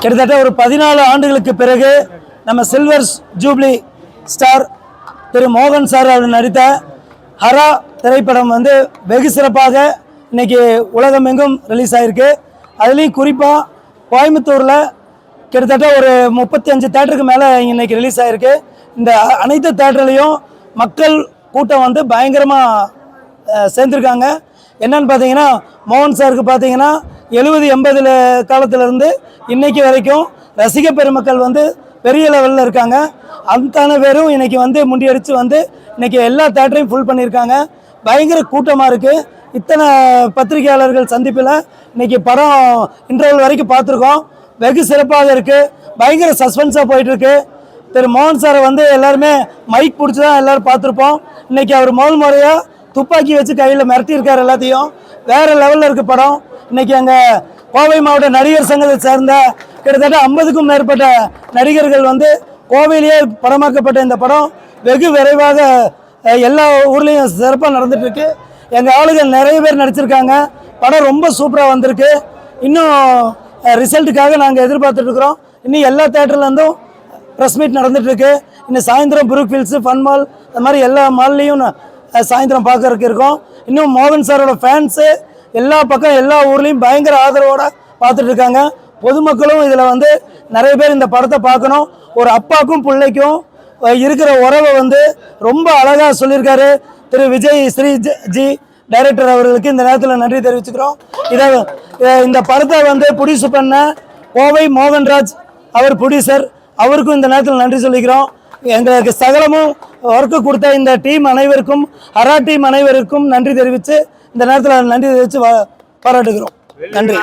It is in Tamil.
கிட்டத்தட்ட ஒரு பதினாலு ஆண்டுகளுக்கு பிறகு நம்ம சில்வர்ஸ் ஜூப்ளி ஸ்டார் திரு மோகன் சார் அவர் நடித்த ஹரா திரைப்படம் வந்து வெகு சிறப்பாக இன்றைக்கி உலகமெங்கும் ரிலீஸ் ஆகிருக்கு அதுலேயும் குறிப்பாக கோயம்புத்தூரில் கிட்டத்தட்ட ஒரு முப்பத்தி அஞ்சு தேட்டருக்கு மேலே இன்றைக்கி ரிலீஸ் ஆகிருக்கு இந்த அனைத்து தேட்டர்லேயும் மக்கள் கூட்டம் வந்து பயங்கரமாக சேர்ந்துருக்காங்க. என்னன்னு பார்த்தீங்கன்னா மோகன் சாருக்கு பார்த்தீங்கன்னா எழுபது எண்பதுல காலத்திலேருந்து இன்னைக்கு வரைக்கும் ரசிக பெருமக்கள் வந்து பெரிய லெவலில் இருக்காங்க. அத்தனை பேரும் இன்னைக்கு வந்து முண்டியடித்து வந்து இன்னைக்கு எல்லா தேட்டரையும் ஃபுல் பண்ணியிருக்காங்க. பயங்கர கூட்டமாக இருக்குது இத்தனை பத்திரிகையாளர்கள் சந்திப்பில் இன்னைக்கு படம் இன்டர்வல் வரைக்கும் பார்த்துருக்கோம். வெகு சிறப்பாக இருக்குது பயங்கர சஸ்பென்ஸாக போயிட்டுருக்கு திரு மோகன் சாரை வந்து எல்லாருமே மைக் பிடிச்சி தான் எல்லோரும் பார்த்துருப்போம். இன்றைக்கி அவர் முதல் முறையாக துப்பாக்கி வச்சு கையில் மிரட்டியிருக்கார் எல்லாத்தையும். வேறு லெவலில் இருக்க படம். இன்னைக்கு அங்கே கோவை மாவட்ட நடிகர் சங்கத்தை சேர்ந்த கிட்டத்தட்ட ஐம்பதுக்கும் மேற்பட்ட நடிகர்கள் வந்து கோவையிலேயே படமாக்கப்பட்ட இந்த படம் வெகு விரைவாக எல்லா ஊர்லேயும் சிறப்பாக நடந்துட்டுருக்கு. எங்கள் ஆளுகள் நிறைய பேர் நடிச்சிருக்காங்க. படம் ரொம்ப சூப்பராக வந்திருக்கு. இன்னும் ரிசல்ட்டுக்காக நாங்கள் எதிர்பார்த்துட்ருக்குறோம் இன்னும் எல்லா தேட்டர்லேருந்தும் ப்ரெஸ் மீட் நடந்துகிட்ருக்கு இன்னும் சாயந்தரம் புரூக் ஃபீல்ஸு ஃபன் மால் அந்த மாதிரி எல்லா மால்லையும் சாயந்தரம் பார்க்கறதுக்கு இருக்கோம். இன்னும் மோகன் சாரோட ஃபேன்ஸு எல்லா பக்கம் எல்லா ஊர்லேயும் பயங்கர ஆதரவோடு பார்த்துட்டு இருக்காங்க. பொதுமக்களும் இதில் வந்து நிறைய பேர் இந்த படத்தை பார்க்கணும். ஒரு அப்பாக்கும் பிள்ளைக்கும் இருக்கிற உறவை வந்து ரொம்ப அழகாக சொல்லியிருக்காரு. திரு விஜய் ஸ்ரீ ஜ- ஜி டைரக்டர் அவர்களுக்கு இந்த நேரத்தில் நன்றி தெரிவிச்சுக்கிறோம். இதை இந்த படத்தை வந்து ப்ரொடியூஸ் பண்ண கோவை மோகன்ராஜ் அவர் ப்ரொடியூசர் அவருக்கும் இந்த நேரத்தில் நன்றி சொல்லிக்கிறோம். எங்களுக்கு சகலமும் ஒர்க்கு கொடுத்த இந்த டீம் அனைவருக்கும் ஹரா டீம் அனைவருக்கும் நன்றி தெரிவித்து இந்த நேரத்தில் நன்றி தெரிவித்து பாராட்டுகிறோம். நன்றி.